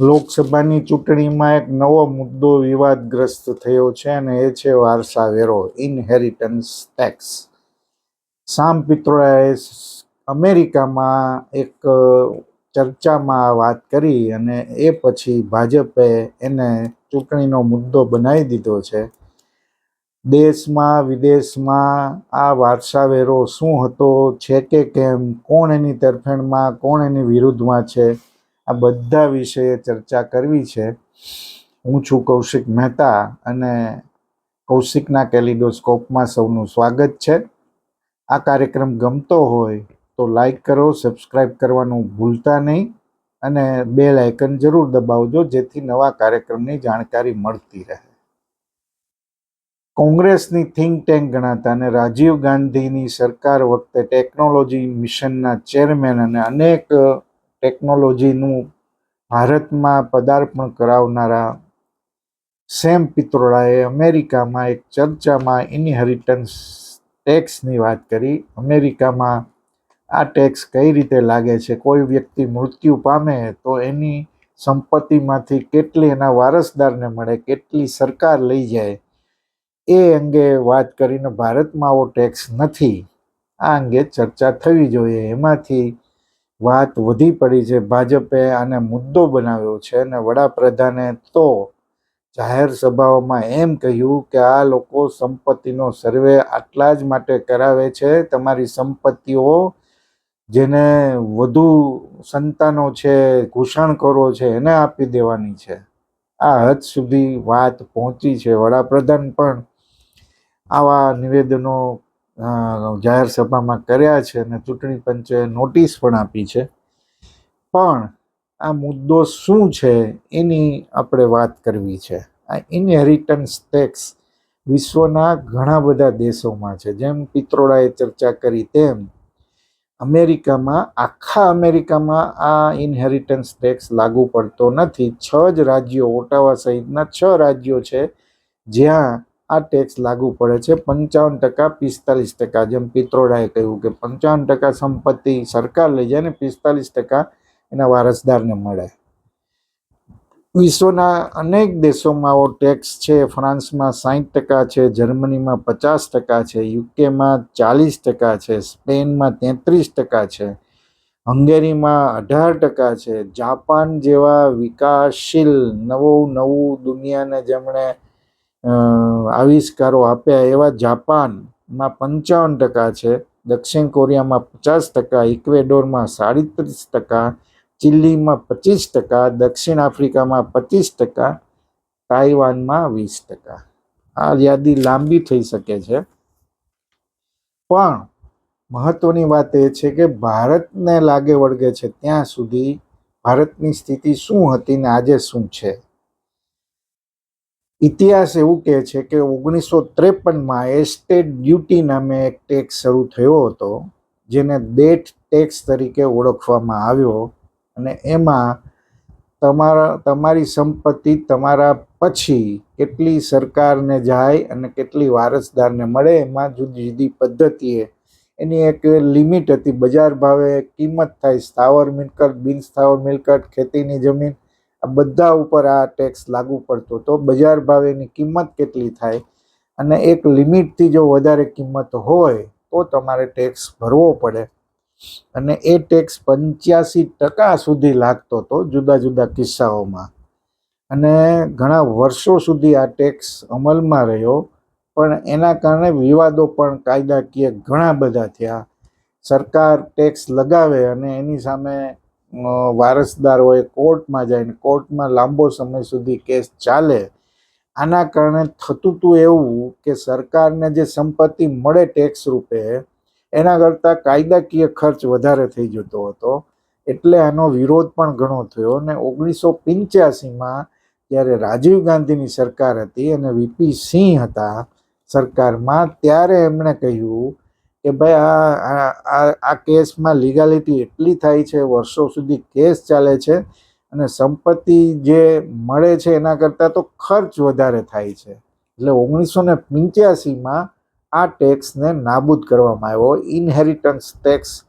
લોકસભાની ચૂંટણીમાં એક નવો મુદ્દો વિવાદગ્રસ્ત થયો છે અને એ છે વારસા વેરો ઇનહેરિટન્સ ટેક્સ સામ પિત્રોડાએ અમેરિકામાં એક ચર્ચામાં વાત કરી અને એ પછી ભાજપે એને ચૂંટણીનો મુદ્દો બનાવી દીધો છે. દેશમાં, વિદેશમાં આ વારસાવેરો શું હતો, છે કે કેમ, કોણ એની તરફેણમાં, કોણ એની વિરુદ્ધમાં છે? આ બધા વિષયે ચર્ચા કરવી છે. હું છું કૌશિક મહેતા અને કૌશિકના કેલિડોસ્કોપમાં સૌનું સ્વાગત છે. આ કાર્યક્રમ ગમતો હોય તો લાઈક કરો સબસ્ક્રાઈબ કરવાનું ભૂલતા નહીં અને બેલ આઇકન જરૂર દબાવજો જેથી નવા કાર્યક્રમની જાણકારી મળતી રહે. કોંગ્રેસની થિંક ટેન્ક ગણાતા અને રાજીવ ગાંધીની સરકાર વખતે ટેકનોલોજી મિશનના ચેરમેન અને અનેક ટેકનોલોજીનું ભારતમાં પદાર્પણ કરાવનારા સેમ પિત્રોડાએ અમેરિકામાં એક ચર્ચામાં ઇનહેરિટન્સ ટેક્સની વાત કરી. અમેરિકામાં આ ટેક્સ કઈ રીતે લાગે છે? કોઈ વ્યક્તિ મૃત્યુ પામે તો એની સંપત્તિમાંથી કેટલી એના વારસદારને મળે, કેટલી સરકાર લઈ જાય, એ અંગે વાત કરીને ભારતમાં આવો ટેક્સ નથી. આ અંગે ચર્ચા થવી જોઈએ. એમાંથી વાત વધી પડી છે. ભાજપે આને મુદ્દો બનાવ્યો છે અને વડાપ્રધાને તો જાહેર સભાઓમાં એમ કહ્યું કે આ લોકો સંપત્તિનો સર્વે આટલા જ માટે કરાવે છે. તમારી સંપત્તિઓ જેને વધુ સંતાનો છે, ઘૂસણખોરો છે, એને આપી દેવાની છે. આ હદ સુધી વાત પહોંચી છે વડાપ્રધાન પણ આવા નિવેદનો જાહેર સભામાં કર્યા છે અને ચૂંટણી પંચે નોટિસ પણ આપી છે. પણ આ મુદ્દો શું છે એની આપણે વાત કરવી છે. આ ઇનહેરિટન્સ ટેક્સ વિશ્વના ઘણા બધા દેશોમાં છે. જેમ પિત્રોડાએ ચર્ચા કરી તેમ અમેરિકામાં, આખા અમેરિકામાં આ ઇનહેરિટન્સ ટેક્સ લાગુ પડતો નથી. છ જ રાજ્યો, ઓટાવા સહિતના છ રાજ્યો છે જ્યાં આ ટેક્સ લાગુ પડે છે પંચાવન ટકા પિસ્તાલીસ ટકા. જેમ પિત્રોડાએ કહ્યું કે પંચાવન ટકા સંપત્તિ સરકાર લઈ જાય ને પિસ્તાલીસ ટકા એના વારસદારને મળે. વિશ્વના અનેક દેશોમાં આવો ટેક્સ છે. ફ્રાન્સમાં સાહીઠ ટકા છે, જર્મનીમાં પચાસ ટકા છે, યુકેમાં ચાલીસ ટકા છે, સ્પેનમાં તેત્રીસ ટકા છે, હંગેરીમાં અઢાર ટકા છે, જાપાન જેવા વિકાસશીલ નવું નવું દુનિયાને જેમણે આવિષ્કારો આપ્યા એવા જાપાનમાં પંચાવન ટકા છે, દક્ષિણ કોરિયામાં પચાસ ટકા, ઇક્વેડોરમાં સાડત્રીસ ટકા ચિલ્લીમાં પચીસ ટકા, દક્ષિણ આફ્રિકામાં પચીસ ટકા, તાઇવાનમાં વીસ ટકા. આ યાદી લાંબી થઈ શકે છે. પણ મહત્વની વાત એ છે કે ભારતને લાગે વળગે છે ત્યાં સુધી ભારતની સ્થિતિ શું હતી ને આજે શું છે? ઇતિહાસ એવું કહે છે કે ઓગણીસો ત્રેપનમાં એસ્ટેટ ડ્યુટી નામે એક ટેક્સ શરૂ થયો હતો, જેને દેટ ટેક્સ તરીકે ઓળખવામાં આવ્યો. અને એમાં તમારા, તમારી સંપત્તિ તમારા પછી કેટલી સરકારને જાય અને કેટલી વારસદારને મળે, એમાં જુદી જુદી પદ્ધતિએ એની એક લિમિટ હતી. બજાર ભાવે કિંમત થાય. સ્થાવર મિલકત, બિન સ્થાવર મિલકત, ખેતીની જમીન આ બધા ઉપર આ ટેક્સ લાગુ પડતો હતો. બજાર ભાવેની કિંમત કેટલી થાય અને એક લિમિટથી જો વધારે કિંમત હોય તો તમારે ટેક્સ ભરવો પડે. અને એ ટેક્સ પંચ્યાસી ટકા સુધી લાગતો હતો જુદા જુદા કિસ્સાઓમાં. અને ઘણા વર્ષો સુધી આ ટેક્સ અમલમાં રહ્યો, પણ એના કારણે વિવાદો પણ કાયદાકીય ઘણા બધા થયા. સરકાર ટેક્સ લગાવે અને એની સામે વારસદાર હોય, કોર્ટમાં જાય કોર્ટમાં લાંબો સમય સુધી કેસ ચાલે, આના કારણે થતું હતું એવું કે સરકારને જે સંપત્તિ મળે ટેક્સ રૂપે, એના કરતાં કાયદાકીય ખર્ચ વધારે થઈ જતો હતો. એટલે આનો વિરોધ પણ ઘણો થયો અને ઓગણીસો પંચ્યાસીમાં જ્યારે રાજીવ ગાંધીની સરકાર હતી અને વીપી સિંહ હતા સરકારમાં, ત્યારે એમણે કહ્યું કે ભાઈ આ, આ- કેસમાં લીગાલિટી એટલી થાય છે, વર્ષો સુધી કેસ ચાલે છે અને સંપત્તિ જે મળે છે એના કરતાં તો ખર્ચ વધારે થાય છે. એટલે ઓગણીસો ને પંચ્યાસીમાં આ ટેક્સને નાબૂદ કરવામાં આવ્યો. ઇનહેરિટન્સ ટેક્સ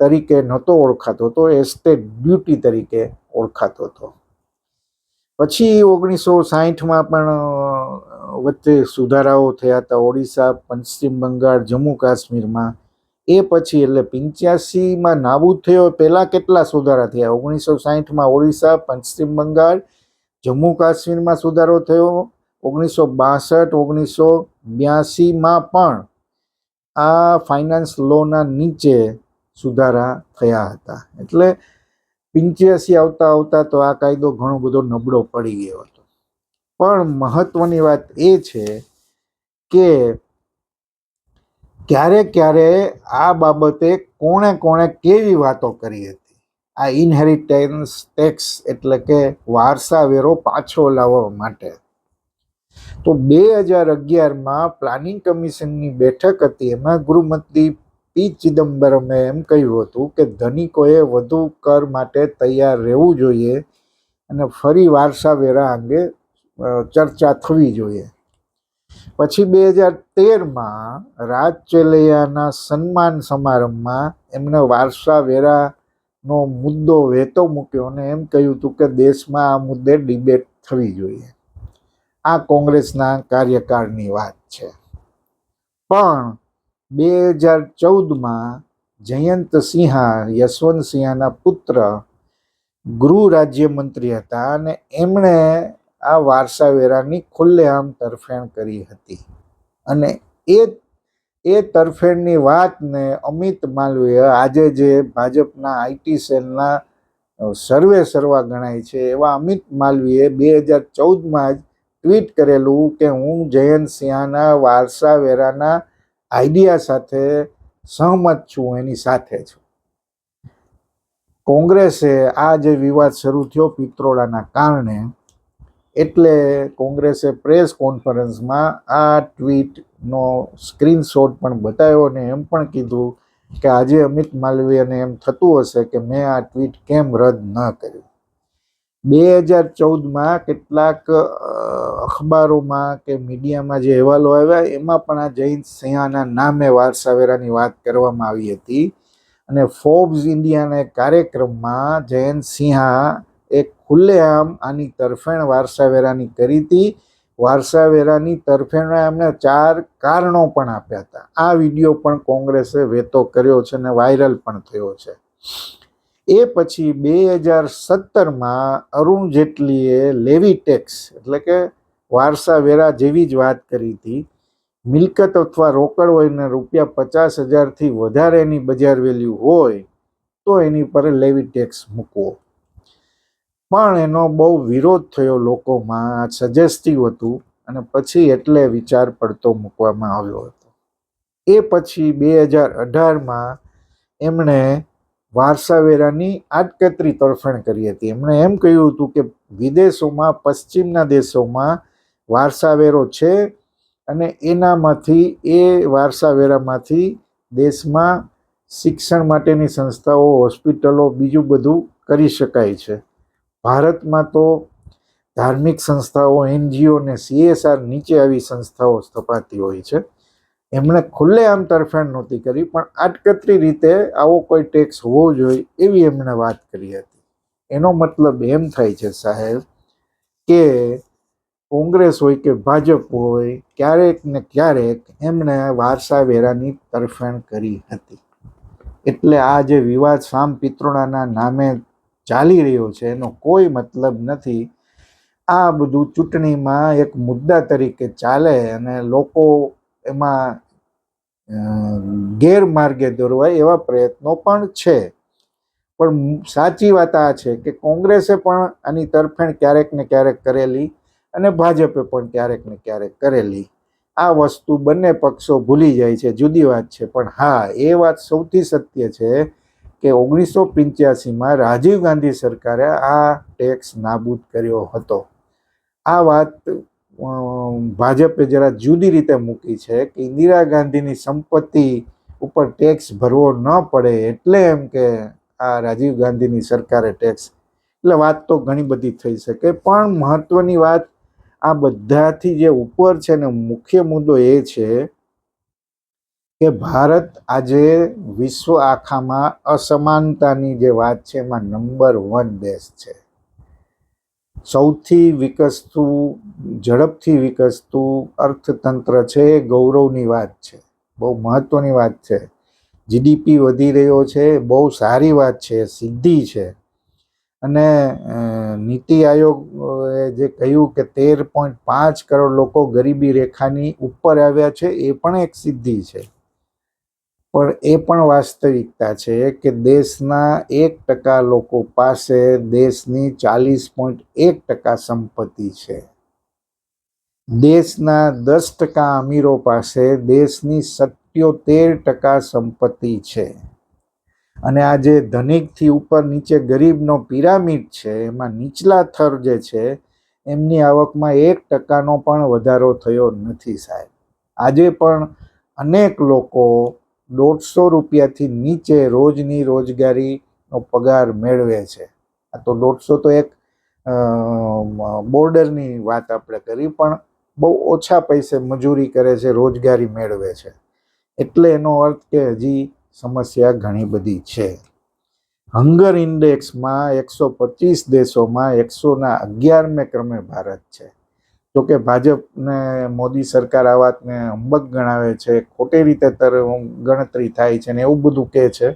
તરીકે નહોતો ઓળખાતો હતો એસ્ટેટ ડ્યુટી તરીકે ઓળખાતો હતો. પછી ઓગણીસો સાહીઠમાં પણ વચ્ચે સુધારાઓ થયા હતા. ઓડિશા, પશ્ચિમ બંગાળ, જમ્મુ કાશ્મીરમાં. એ પછી એટલે પંચ્યાસીમાં નાબૂદ થયો. પહેલાં કેટલા સુધારા થયા? ઓગણીસો સાહીઠમાં ઓડિશા, પશ્ચિમ બંગાળ, જમ્મુ કાશ્મીરમાં સુધારો થયો. ઓગણીસો બાસઠ, ઓગણીસો બ્યાસીમાં પણ આ ફાઇનાન્સ લોના નીચે સુધારા થયા હતા. એટલે પંચ્યાસી આવતા આવતા તો આ કાયદો ઘણો બધો નબળો પડી ગયો હતો. પણ મહત્વની વાત એ છે કે ક્યારે ક્યારે આ બાબતે કોણે કોણે કેવી વાતો કરી હતી. આ ઇનહેરિટેન્સ ટેક્સ એટલે કે વારસા વેરો પાછો લાવવા માટે. તો બે હજાર અગિયારમાં પ્લાનિંગ કમિશનની બેઠક હતી. એમાં ગૃહમંત્રી પી ચિદમ્બરમે એમ કહ્યું હતું કે ધનિકોએ વધુ કર માટે તૈયાર રહેવું જોઈએ અને ફરી વારસા વેરા અંગે ચર્ચા થવી જોઈએ. પછી બે હજાર તેરમાં રાજ ચેલૈયાના સન્માન સમારંભમાં એમણે વારસા વેરાનો મુદ્દો વહેતો મૂક્યો અને એમ કહ્યું હતું કે દેશમાં આ મુદ્દે ડિબેટ થવી જોઈએ. આ કોંગ્રેસના કાર્યકાળની વાત છે. પણ બે હજાર ચૌદમાં જયંત સિંહા, યશવંત સિંહાના પુત્ર ગૃહ રાજ્યમંત્રી હતા અને એમણે આ વારસા વેરાની ખુલ્લેઆમ તરફેણ કરી હતી. અને એ એ તરફેણની વાતને અમિત માલવીય આજે જે ભાજપના આઈટી સેલના સર્વે સર્વા ગણાય છે, એવા અમિત માલવીએ બે હજાર ચૌદમાં જ ટ્વીટ કરેલું કે હું જયંત સિંહાના વારસા વેરાના આઈડિયા સાથે સહમત છું, એની સાથે છું. કોંગ્રેસે આ જે વિવાદ શરૂ થયો પિત્રોડાના કારણે એટલે કોંગ્રેસે પ્રેસ કોન્ફરન્સમાં આ ટ્વીટનો સ્ક્રીનશોટ પણ બતાવ્યો અને એમ પણ કીધું કે આજે અમિત માલવીયને એમ થતું હશે કે મેં આ ટ્વીટ કેમ રદ ન કર્યું. બે હજાર ચૌદમાં કેટલાક અખબારોમાં કે મીડિયામાં જે અહેવાલો આવ્યા એમાં પણ આ જયંત સિંહાના નામે વારસાવેરાની વાત કરવામાં આવી હતી. અને ફોર્બ્સ ઇન્ડિયાના કાર્યક્રમમાં જયંત સિંહા એક ખુલ્લેઆમ આની તરફેણ વારસાવેરાની કરી હતી. વારસાવેરાની તરફેણે એમને ચાર કારણો પણ આપ્યા હતા. આ વીડિયો પણ કોંગ્રેસે વેતો કર્યો છે અને વાયરલ પણ થયો છે. એ પછી બે હજાર સત્તરમાં અરુણ જેટલીએ લેવી ટેક્સ, એટલે કે વારસાવેરા જેવી જ વાત કરી હતી. મિલકત અથવા રોકડ હોય રૂપિયા પચાસ હજારથી વધારે એની બજાર વેલ્યુ હોય, તો એની પર લેવી ટેક્સ મૂકવો. પણ એનો બહુ વિરોધ થયો લોકોમાં સજેસ્ટિવ હતું અને પછી એટલે વિચાર પડતો મૂકવામાં આવ્યો હતો. એ પછી બે હજાર અઢારમાં એમણે વારસાવેરાની આડકતરી તરફેણ કરી હતી. એમણે એમ કહ્યું હતું કે વિદેશોમાં, પશ્ચિમના દેશોમાં વારસાવેરો છે અને એનામાંથી, એ વારસાવેરામાંથી દેશમાં શિક્ષણ માટેની સંસ્થાઓ, હોસ્પિટલો, બીજું બધું કરી શકાય છે. ભારતમાં તો ધાર્મિક સંસ્થાઓ, એનજીઓ ને સીએસઆર નીચે આવી સંસ્થાઓ સ્થપાતી હોય છે. એમણે ખુલ્લેઆમ તરફેણ નહોતી કરી, પણ આટકતરી રીતે આવો કોઈ ટેક્સ હોવો જોઈએ એવી એમણે વાત કરી હતી. એનો મતલબ એમ થાય છે સાહેબ કે કોંગ્રેસ હોય કે ભાજપ હોય, ક્યારેક ને ક્યારેક એમણે વારસા વેરાની તરફેણ કરી હતી. એટલે આ જે વિવાદ સામ પિત્રોડાના નામે ચાલી રહ્યો છે, એનો કોઈ મતલબ નથી. આ બધું ચૂંટણીમાં એક મુદ્દા તરીકે ચાલે અને લોકો એમાં ગેરમાર્ગે દોરવાય એવા પ્રયત્નો પણ છે. પણ સાચી વાત આ છે કે કોંગ્રેસે પણ આની તરફેણ ક્યારેક ને ક્યારેક કરેલી અને ભાજપે પણ ક્યારેક ને ક્યારેક કરેલી. આ વસ્તુ બંને પક્ષો ભૂલી જાય છે, જુદી વાત છે. પણ હા, એ વાત સૌથી સત્ય છે કે ઓગણીસો પંચ્યાસીમાં રાજીવ ગાંધી સરકારે આ ટેક્સ નાબૂદ કર્યો હતો. આ વાત ભાજપે જરા જુદી રીતે મૂકી છે કે ઇન્દિરા ગાંધીની સંપત્તિ ઉપર ટેક્સ ભરવો ન પડે એટલે એમ કે આ રાજીવ ગાંધીની સરકારે ટેક્સ એટલે વાત તો ઘણી બધી થઈ શકે, પણ મહત્વની વાત આ બધાથી જે ઉપર છે ને મુખ્ય મુદ્દો એ છે કે ભારત આજે વિશ્વ આખામાં અસમાનતાની જે વાત છે, એમાં નંબર વન દેશ છે. સૌથી વિકસતું, ઝડપથી વિકસતું અર્થતંત્ર છે, એ ગૌરવની વાત છે. બહુ મહત્ત્વની વાત છે. જીડીપી વધી રહ્યો છે બહુ સારી વાત છે સિદ્ધિ છે. અને નીતિ આયોગ જે કહ્યું કે તેર પોઈન્ટ પાંચ કરોડ લોકો ગરીબી રેખાની ઉપર આવ્યા છે, એ પણ એક સિદ્ધિ છે. પણ એ પણ વાસ્તવિકતા છે કે દેશના એક ટકા લોકો પાસે દેશની ચાલીસ પોઈન્ટ એક ટકા સંપત્તિ છે. દેશના દસ ટકા અમીરો પાસે દેશની સત્યોતેર ટકા સંપત્તિ છે. અને આ જે ધનિકથી ઉપર નીચે ગરીબનો પિરામિડ છે, એમાં નીચલા થર જે છે, એમની આવકમાં એક ટકાનો પણ વધારો થયો નથી સાહેબ. આજે પણ અનેક લોકો દોઢસો રૂપિયાથી નીચે રોજની રોજગારીનો પગાર મેળવે છે. આ તો દોઢસો તો એક બોર્ડરની વાત આપણે કરી, પણ બહુ ઓછા પૈસે મજૂરી કરે છે, રોજગારી મેળવે છે. એટલે એનો અર્થ કે હજી સમસ્યા ઘણી બધી છે. હંગર ઇન્ડેક્સમાં એકસો પચીસ દેશોમાં એકસોના અગિયારમે ક્રમે ભારત છે. જોકે ભાજપને મોદી સરકાર આ વાતને અંબક ગણાવે છે, ખોટી રીતે તર ગણતરી થાય છે ને એવું બધું કહે છે.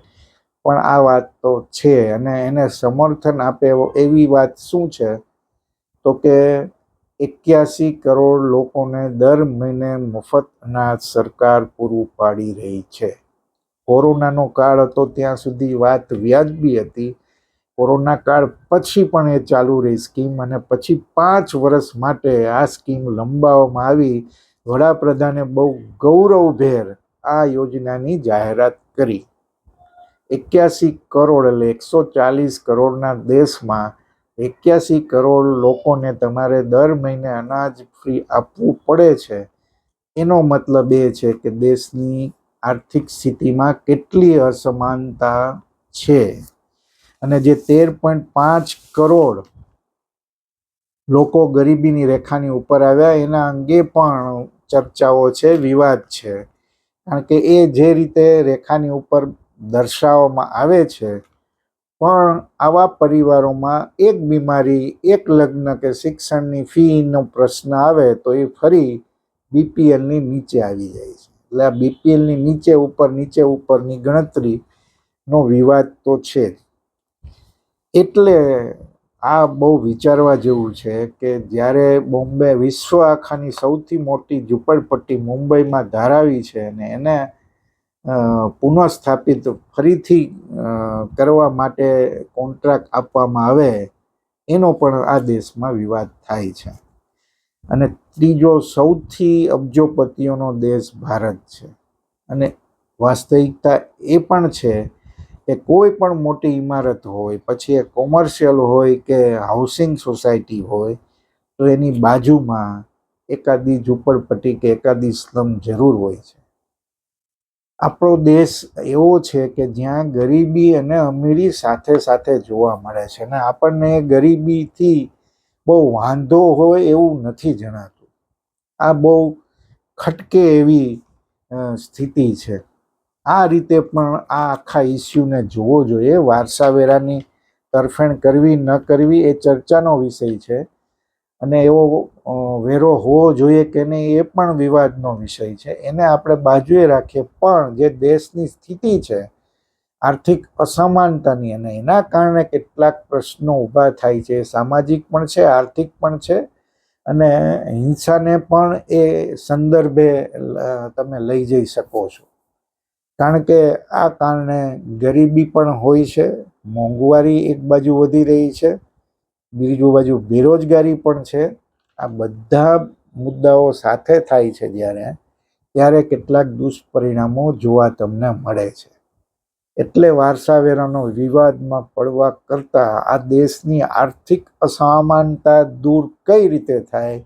પણ આ વાત તો છે અને એને સમર્થન આપે એવી વાત શું છે? તો કે એક્યાસી કરોડ લોકોને દર મહિને મફત અનાજ સરકાર પૂરું પાડી રહી છે. કોરોનાનો કાળ હતો ત્યાં સુધી વાત વ્યાજબી હતી. કોરોના કાળ પછી પણ એ ચાલુ રહી સ્કીમ અને પછી પાંચ વર્ષ માટે આ સ્કીમ લંબાવવામાં આવી. વડાપ્રધાને બહુ ગૌરવભેર આ યોજનાની જાહેરાત કરી. એક્યાસી કરોડ એટલે એકસો ચાલીસ કરોડના દેશમાં એક્યાસી કરોડ લોકોને તમારે દર મહિને અનાજ ફ્રી આપવું પડે છે. એનો મતલબ એ છે કે દેશની આર્થિક સ્થિતિમાં કેટલી અસમાનતા છે. અને જે તેર પોઈન્ટ પાંચ કરોડ લોકો ગરીબીની રેખાની ઉપર આવ્યા, એના અંગે પણ ચર્ચાઓ છે, વિવાદ છે. કારણ કે એ જે રીતે રેખાની ઉપર દર્શાવવામાં આવે છે, પણ આવા પરિવારોમાં એક બીમારી, એક લગ્ન કે શિક્ષણની ફીનો પ્રશ્ન આવે તો એ ફરી બીપીએલની નીચે આવી જાય છે. એટલે આ બીપીએલની નીચે ઉપર, નીચે ઉપરની ગણતરીનો વિવાદ તો છે જ. એટલે આ બહુ વિચારવા જેવું છે કે જ્યારે બોમ્બે વિશ્વ આખાની સૌથી મોટી ઝૂંપડપટ્ટી મુંબઈમાં ધરાવી છે અને એને પુનઃસ્થાપિત ફરીથી કરવા માટે કોન્ટ્રાક્ટ આપવામાં આવે, એનો પણ આ દેશમાં વિવાદ થાય છે. અને ત્રીજો સૌથી અબજોપતિઓનો દેશ ભારત છે. અને વાસ્તવિકતા એ પણ છે કે કોઈ પણ મોટી ઇમારત હોય, પછી એ કોમર્શિયલ હોય કે હાઉસિંગ સોસાયટી હોય, તો એની બાજુમાં એકાદી ઝૂંપડપટ્ટી કે એકાદી સ્લમ જરૂર હોય છે. આપણો દેશ એવો છે કે જ્યાં ગરીબી અને અમીરી સાથે સાથે જોવા મળે છે અને આપણને ગરીબીથી બહુ વાંધો હોય એવું નથી જણાતું. આ બહુ ખટકે એવી સ્થિતિ છે. આ રીતે પણ આ આખા ઇસ્યુને જોવો જોઈએ. વારસાવેરાની તરફેણ કરવી ન કરવી એ ચર્ચાનો વિષય છે. અને એવો વેરો હોવો જોઈએ કે નહીં એ પણ વિવાદનો વિષય છે. એને આપણે બાજુએ રાખીએ. પણ જે દેશની સ્થિતિ છે, આર્થિક અસમાનતાની અને એના કારણે કેટલાક પ્રશ્નો ઊભા થાય છે. સામાજિક પણ છે, આર્થિક પણ છે અને હિંસાને પણ એ સંદર્ભે તમે લઈ જઈ શકો છો. કારણ કે આ કારણે ગરીબી પણ હોય છે, મોંઘવારી એક બાજુ વધી રહી છે, બીજુ બાજુ બેરોજગારી પણ છે. આ બધા મુદ્દાઓ સાથે થાય છે જ્યારે, ત્યારે કેટલાક દુષ્પરિણામો જોવા તમને મળે છે. એટલે વારસાવેરાનો વિવાદમાં પડવા કરતાં આ દેશની આર્થિક અસમાનતા દૂર કઈ રીતે થાય?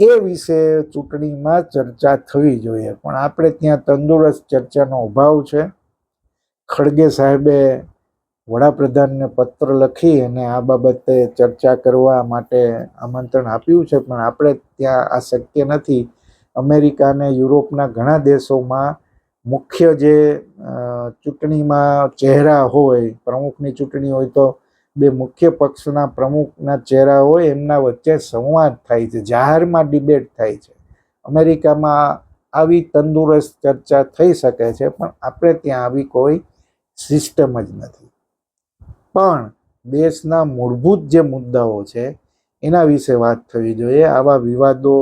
એ વિશે ચૂંટણીમાં ચર્ચા થવી જોઈએ. પણ આપણે ત્યાં તંદુરસ્ત ચર્ચાનો અભાવ છે. ખડગે સાહેબે વડાપ્રધાનને પત્ર લખી અને આ બાબતે ચર્ચા કરવા માટે આમંત્રણ આપ્યું છે. પણ આપણે ત્યાં આ શક્ય નથી. અમેરિકા અને યુરોપના ઘણા દેશોમાં મુખ્ય જે ચૂંટણીમાં ચહેરા હોય, પ્રમુખની ચૂંટણી હોય તો બે મુખ્ય પક્ષના પ્રમુખના ચહેરા હોય એમના વચ્ચે સંવાદ થાય છે, જાહેરમાં ડિબેટ થાય છે. અમેરિકામાં આવી તંદુરસ્ત ચર્ચા થઈ શકે છે, પણ આપણે ત્યાં આવી કોઈ સિસ્ટમ જ નથી. પણ દેશના મૂળભૂત જે મુદ્દાઓ છે, એના વિશે વાત થવી જોઈએ. આવા વિવાદો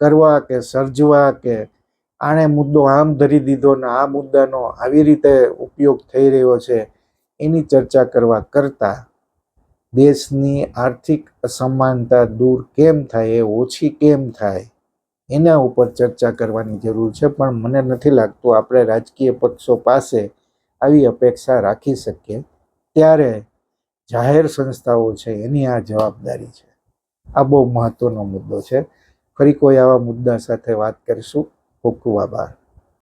કરવા કે સર્જવા કે આણે મુદ્દો આમ ધરી દીધો ને આ મુદ્દાનો આવી રીતે ઉપયોગ થઈ રહ્યો છે, એની ચર્ચા કરવા કરતાં દેશની આર્થિક અસમાનતા દૂર કેમ થાય, એ ઓછી કેમ થાય, એના ઉપર ચર્ચા કરવાની જરૂર છે. પણ મને નથી લાગતું આપણે રાજકીય પક્ષો પાસે આવી અપેક્ષા રાખી શકીએ. ત્યારે જાહેર સંસ્થાઓ છે, એની આ જવાબદારી છે. આ બહુ મહત્ત્વનો મુદ્દો છે. ફરી કોઈ આવા મુદ્દા સાથે વાત કરીશું. ખૂબ ખૂબ આભાર.